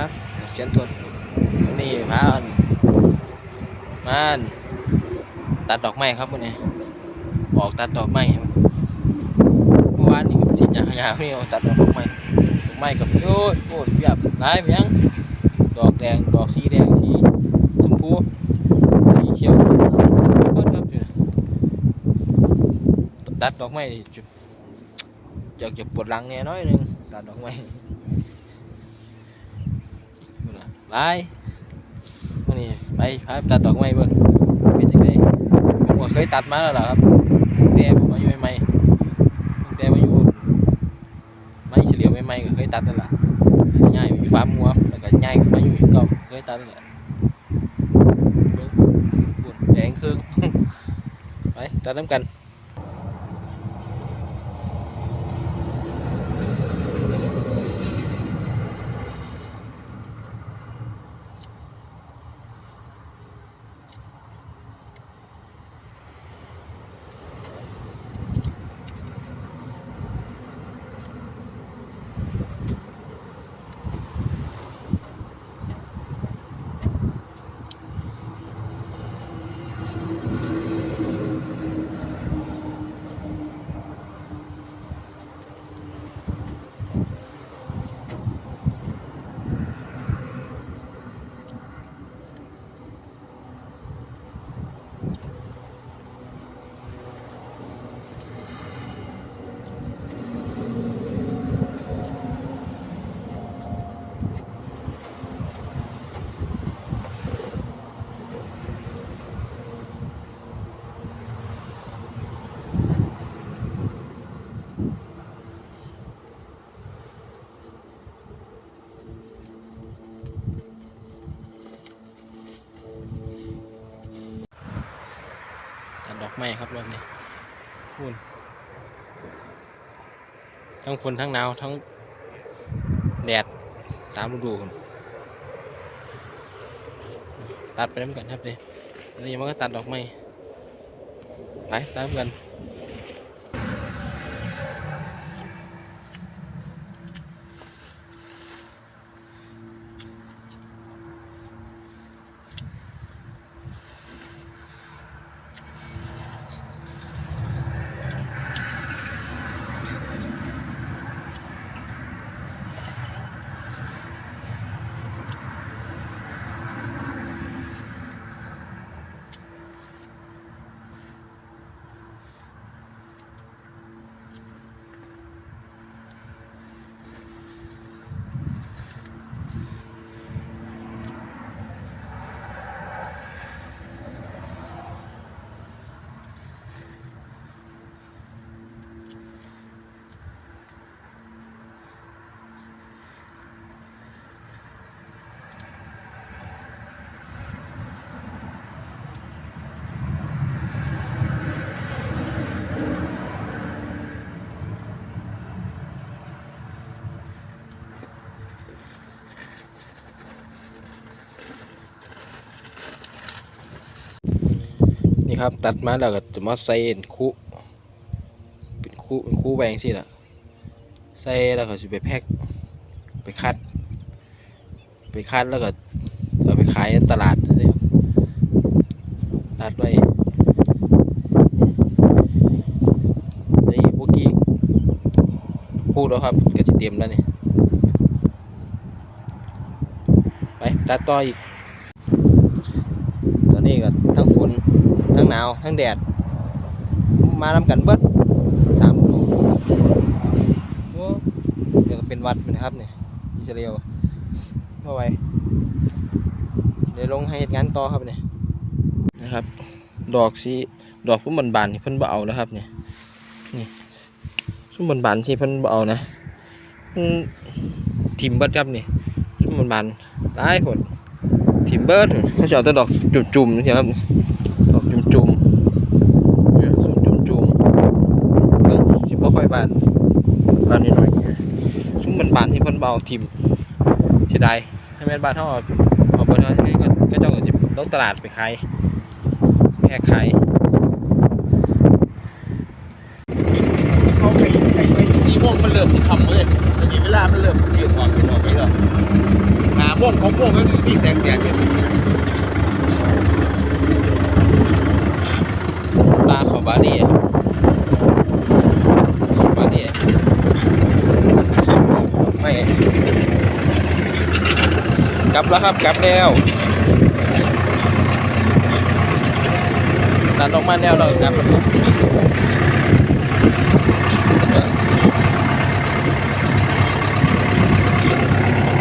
ครับเสียนทนนนี้พาอันมาอันตัดดอกไม้ครับวันนี้ออกตัดดอกไม้เมื่อวานนี้สิยางยางนี่เอาตัดดอกไม้ดอกไม้กับโอ้ยโอ้ยเปียบหลายไปยังดอกแดงดอกสีแดงสีชมพูสีเขียวตัดดอกไม้จุอยากจะปวดหลังแน่น้อยหนึงตัดดอกไม้ ไปวันนี้ไปพาไปตัดดอกไม้เบิ่งเป็นจังไดผมก็เคยตัดมาแล้วล่ะครับตั้งแต่ผมอายุใหม่ๆตั้งแต่มาอยู่ไม้เฉลียวใหม่ๆก็เคยตัดนั่นแหละย้ายอยู่ฟาร์มงัวแล้วก็ย้ายมาอยู่อีกเก่าเคยตัดนั่นแหละเบิ่งปุ่นแดงครึ่งไปตัดน้ำกัน ครับรถนี้พูนทั้งฝนทั้งหนาวทั้งแดดสามฤดูพุ่นตัดไปน้ำกันครับนี่อันนี้มันก็ตัดดอกไม้ไปตัดกัน ครับ ตัดมาแล้วก็จะมาใส่คุเป็นคุเป็นคุแบงสิล่ะใส่แล้วก็จะไปแพ็คไปคัด ไปคัดแล้วก็จะไปขายในตลาดนี่ตัดไว้นี่พวกกี้คู่แล้วครับก็จะเตรียมแล้วนี่ไปตัดต่ออีก ตอนนี้ก็ทั้งฝนทั้ง หนาวทั้งแดด มานำกันเบิดสามดูโอ้เดี๋ยวก็เป็นวัดเป็นครับเนี่ยอิสราเอลเมื่ไหวเดี๋ยวลงให้เหตุงานต่อครับเนี่ยนะครับ ดอกสีดอกพุ่มบานๆนี่เพิ่นบ่เอาแล้วครับเนี่ยนี่พุ่มบานๆที่เพิ่นบ่เอานะทิมเบิดครับนี่พุ่มบานๆตายหดทิมเบิร์ดเขาจะเอาแต่ดอกจุ่มๆนี่สิครับ ดอกจุ่มๆเนี่ยส้มจุ่มๆเบิ่งสิบ่ค่อยบานบานนิดหน่อย ซุ่มบานๆที่เพิ่นเบเอาทิมเสียดายถ้าแม่นบ้านเฮาเอาเอาไปเท่านี้ก็ก็เจ้าก็สิลงตลาดไปขายแพ็คขายเขาไปไปไปสีม่วงมันเริ่มที่คำเลยตอนนี้เวลามันเริ่มยืดออกยืดออกไปแล้วน้ำมีแสงแดดอยู่ปลาขอบาลีขอบาลีไม่ กลับ แล้วครับกลับแล้วตัดออกมาแล้วเรากลับ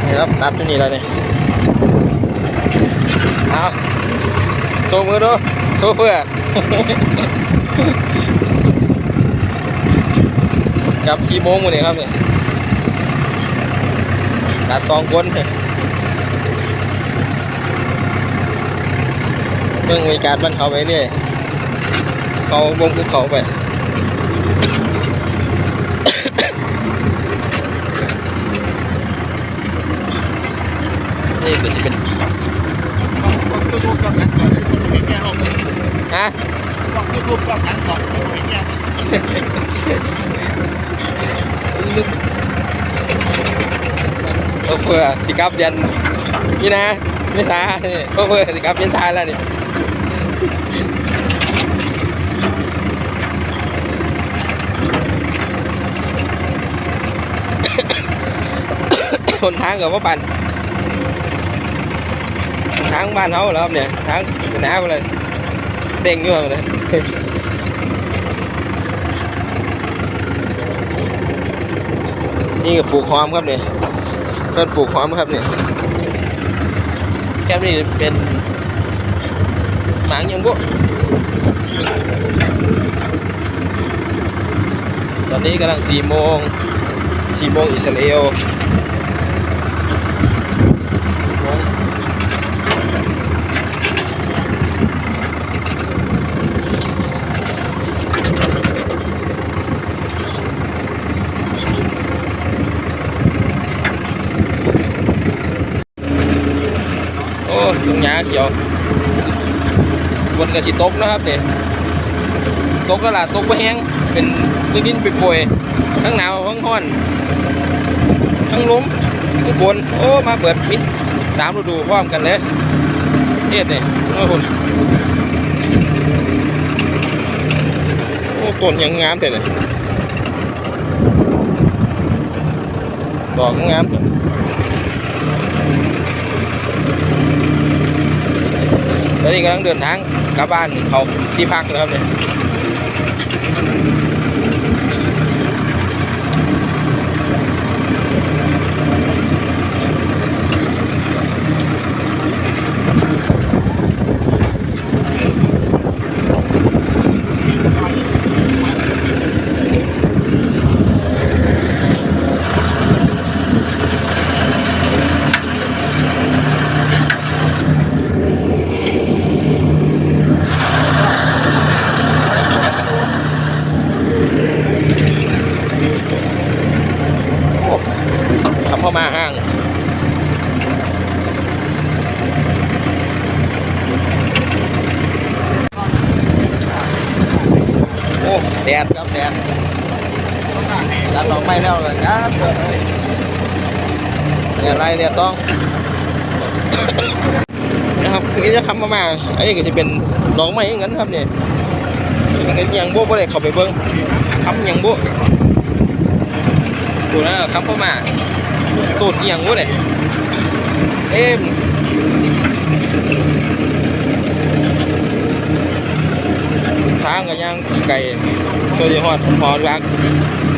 นี่ครับตัดที่นี่แล้วนี่เอาโชว์มือดูโชว์เพื่อกลับสี่โมงวันนี้ครับเนี่ยตัดสองคนเบิ่งบรรยากาศบ้านเขาไปเรื่อยเขาวงภูเขาไปนี่ก็จะเป็นต้องยูทูบกับนั้นก่อนเห็นแก่เราต้องฮะยูทูบกับนั้นก่อนเห็นแก่เพื่อสิกลับเดือนนี่นะไม่ช้าเพื่อเพื่อสิกลับเดือนช้าแล้วนี่ คนทางกับว่าปันทางบ้านเขาแล้วครับเนี่ยทางเป็นน้ำไปเลยเด้งอยู่เลยนี่ก็ปลูกหอมครับเนี่ยเพิ่นปลูกหอมครับเนี่ยแก้มนี่เป็นหมางยังกุตอนนี้กำลังสี่โมงสี่โมงอิสราเอลโมงโอ้ตรงหญ้า เขียวบนกระสิตกนะครับเนี่ยตกก็ล่ะตกไปแห้งเป็นดินๆไปป่วยทั้งหนาวทั้งร้อนทั้งลมทั้งฝนโอ้มาเปิดมิดสามฤดูพร้อมกันเลยเฮ็ดนี่ยโอ้คุณโอ้ต้นยังงามแต่เลยดอกงามเถอะ ตอนนี้กำลังเดินทางกลับบ้านเขาที่พักแล้วครับเนี่ย ห้างโอ้แดดครับแดดดันออกไปแล้วเลยจ้าแดดไรแดดซองนะครับคือจะคำมามาอันนี้ก็จะเป็นดอกไม้อย่างนั้นครับเนี่ยมันก็ยังโบ๊ะบ่ได้เข้าไปเบิ่งคำยังโบ๊ะดูนะคำเข้ามา ตูดอียงวุ้นเนี่ยเอ็มทางก็ยังไก่ตัวยี่หอดหอดรักก็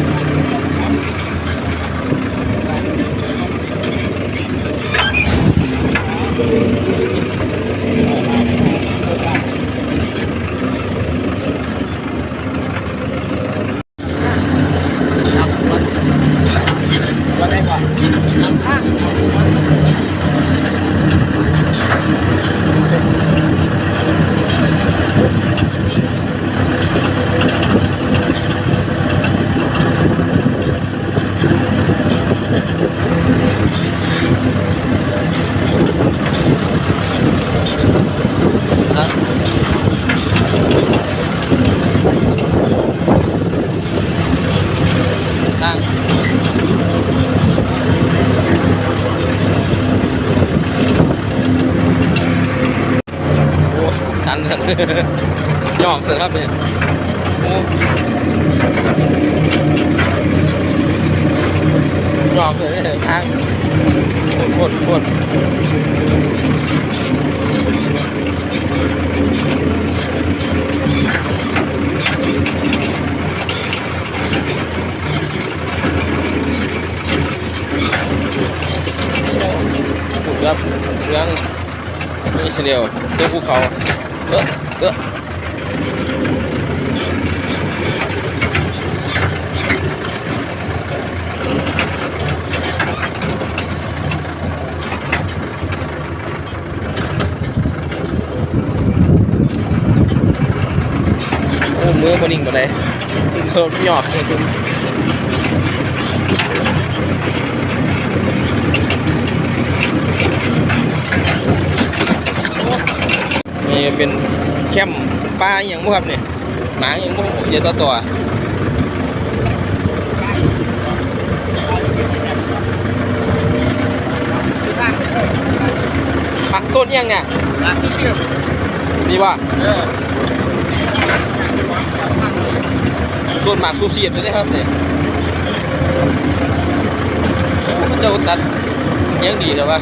หยอกเสร็จครับเนี่ยหยอกเลยทางโคตรโคตรถูกครับเรื่องนี่เฉลียวเรื่องภูเขา เออเออมือบนิ่งบ่ได้เพิ่มหยอกเลยคุณ นี่เป็นแคมป์ปลาอย่างบ่ครับเนี่ยหมาอย่างบ่เดี๋ยวต่อตัวปักต้นยังเนี่ยร้านที่เชื่อมนี่ว่าต้นหมากสูบเสียบเลยครับเนี่ยเจ้าตัดยังดีแต่ว่า